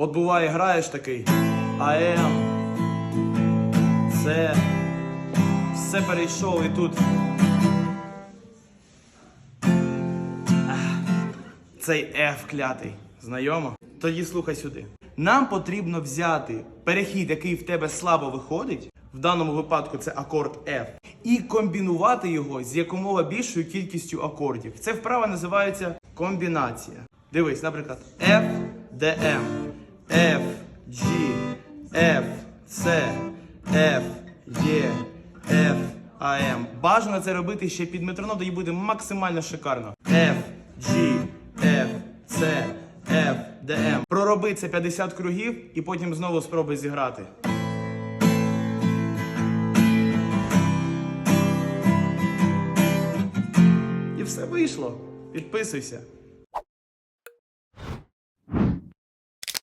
От буває, граєш такий АМ, С, все перейшов і тут. Цей F клятий. Знайомо? Тоді слухай сюди. Нам потрібно взяти перехід, який в тебе слабо виходить, в даному випадку це акорд F, і комбінувати його з якомога більшою кількістю акордів. Це вправа називається комбінація. Дивись, наприклад, F, D, M, F, G, F, C, F, E, F, AM. Бажано це робити ще під метроном, тоді буде максимально шикарно. F, G, F, C, F, D, M. Пророби це 50 кругів і потім знову спробуй зіграти. І все вийшло. Підписуйся.